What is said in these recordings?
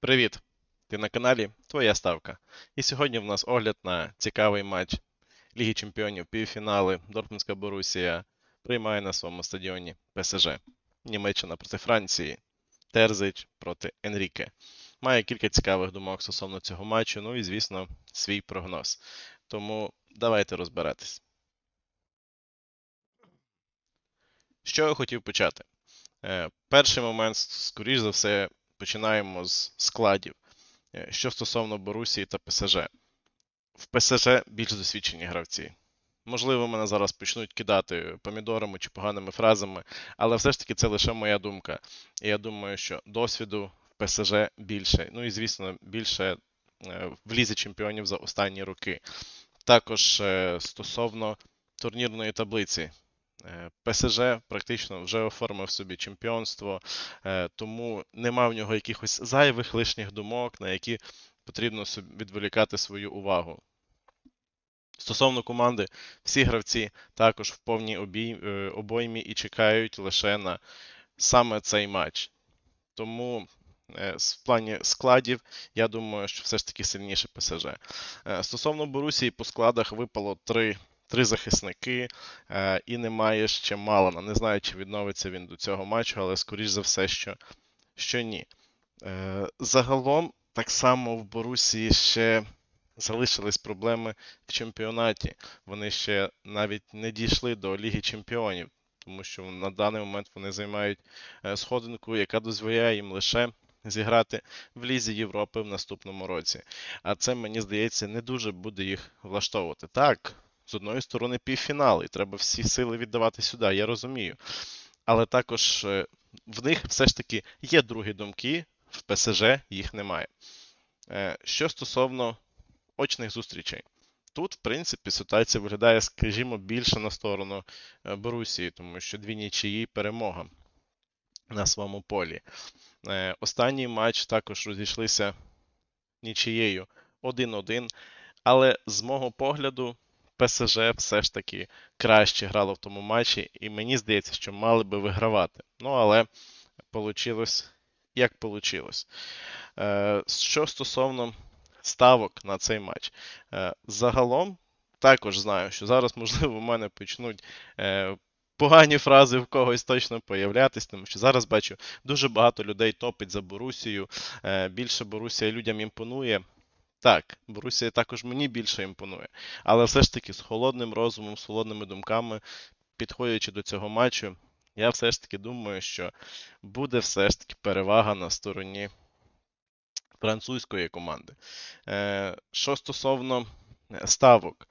Привіт! Ти на каналі Твоя Ставка. І сьогодні в нас огляд на цікавий матч Ліги Чемпіонів півфінали. Дортмундська Борусія приймає на своєму стадіоні ПСЖ. Німеччина проти Франції. Терзич проти Енріке. Має кілька цікавих думок стосовно цього матчу, ну і, звісно, свій прогноз. Тому давайте розбиратись. Що я хотів почати? Е, Перший момент, скоріш за все, починаємо з складів. Е, Що стосовно Борусії та ПСЖ. В ПСЖ більш досвідчені гравці. Можливо, мене зараз почнуть кидати помідорами чи поганими фразами, але все ж таки це лише моя думка. І я думаю, що досвіду в ПСЖ більше. Ну і звісно, більше е, в лізі чемпіонів за останні роки. Також е, стосовно турнірної таблиці. Е, ПСЖ практично вже оформив собі чемпіонство, е, тому нема в нього якихось зайвих лишніх думок, на які потрібно відволікати свою увагу. Стосовно команди, всі гравці також в повній е, обоймі і чекають лише на саме цей матч. Тому в плані складів, я думаю, що все ж таки сильніше ПСЖ. Стосовно Борусії, по складах випало три, три захисники, е, і немає ще Малана. Не знаю, чи відновиться він до цього матчу, але скоріш за все, що, що ні. Е, Загалом, так само в Борусії ще залишились проблеми в чемпіонаті. Вони ще навіть не дійшли до Ліги Чемпіонів, тому що на даний момент вони займають е, сходинку, яка дозволяє їм лише зіграти в Лізі Європи в наступному році. А це, мені здається, не дуже буде їх влаштовувати. Так, з одної сторони півфінал, і треба всі сили віддавати сюди, я розумію. Але також е, в них все ж таки є другі думки, в ПСЖ їх немає. Е, Що стосовно очних зустрічей. Тут, в принципі, ситуація виглядає, скажімо, більше на сторону е, Борусії, тому що дві нічиї перемога на своєму полі. Останній матч також розійшлися нічиєю 1-1, але з мого погляду, ПСЖ все ж таки краще грало в тому матчі, і мені здається, що мали би вигравати. Ну, але вийшло як вийшло. Що стосовно ставок на цей матч. Е, Загалом, також знаю, що зараз, можливо, в мене почнуть е, погані фрази в когось точно появлятись, тому що зараз бачу, дуже багато людей топить за Борусію. Е, Більше Борусія людям імпонує. Так, Борусія також мені більше імпонує. Але все ж таки з холодним розумом, з холодними думками, підходячи до цього матчу, я все ж таки думаю, що буде все ж таки перевага на стороні французької команди. Е, Що стосовно е, ставок,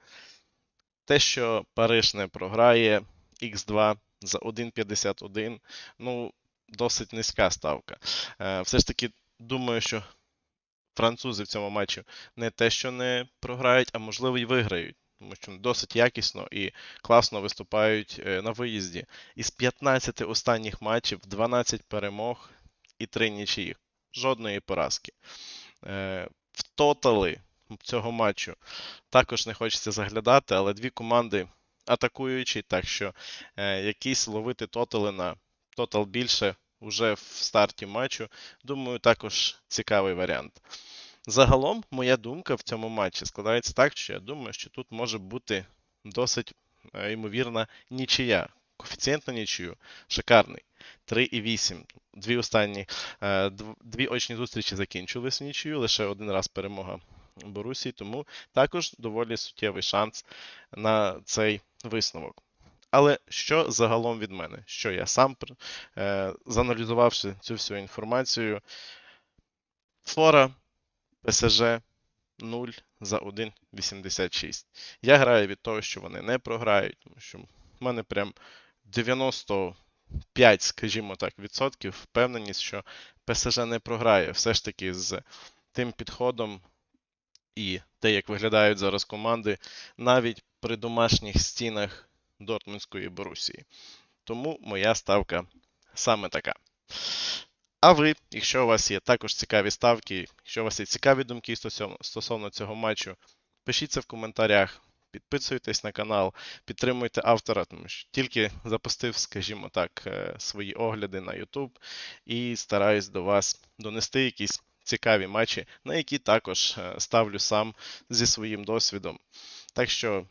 те, що Париж не програє Х2 за 1,51, ну, досить низька ставка. Е, Все ж таки, думаю, що французи в цьому матчі не те, що не програють, а можливо і виграють. Тому що досить якісно і класно виступають е, на виїзді. Із 15 останніх матчів 12 перемог і 3 нічиїх. Жодної поразки. Е, В тотали цього матчу також не хочеться заглядати, але дві команди атакуючі, так що е, якісь ловити тотали на тотал більше вже в старті матчу, думаю, також цікавий варіант. Загалом, моя думка в цьому матчі складається так, що я думаю, що тут може бути досить е, ймовірна нічия. Коефіцієнт на нічию шикарний. 3,8. Дві останні е, дві очні зустрічі закінчились нічию, лише один раз перемога Борусії, тому також доволі суттєвий шанс на цей висновок. Але що загалом від мене? Що я сам, е, зааналізувавши цю всю інформацію, фора ПСЖ 0 за 1,86. Я граю від того, що вони не програють, тому що в мене прям 95, скажімо так, відсотків впевненість, що ПСЖ не програє. Все ж таки з тим підходом і те, як виглядають зараз команди, навіть при домашніх стінах Дортмундської Борусії. Тому моя ставка саме така. А ви, якщо у вас є також цікаві ставки, якщо у вас є цікаві думки стосовно, цього матчу, пишіть це в коментарях, підписуйтесь на канал, підтримуйте автора, тому що тільки запустив, скажімо так, е, свої огляди на YouTube і стараюсь до вас донести якісь цікаві матчі, на які також е, ставлю сам зі своїм досвідом. Так що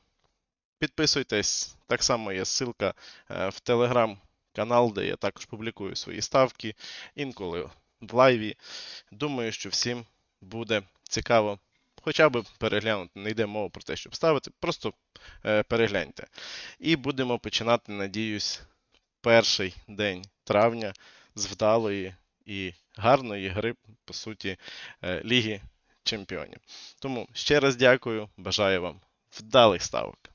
підписуйтесь, так само є ссылка е, в телеграм-канал, де я також публікую свої ставки, інколи в лайві. Думаю, що всім буде цікаво хоча б переглянути. Не йде мова про те, щоб ставити, просто е, перегляньте. І будемо починати, надіюсь, перший день травня з вдалої і гарної гри, по суті, е, Ліги Чемпіонів. Тому ще раз дякую, бажаю вам вдалих ставок.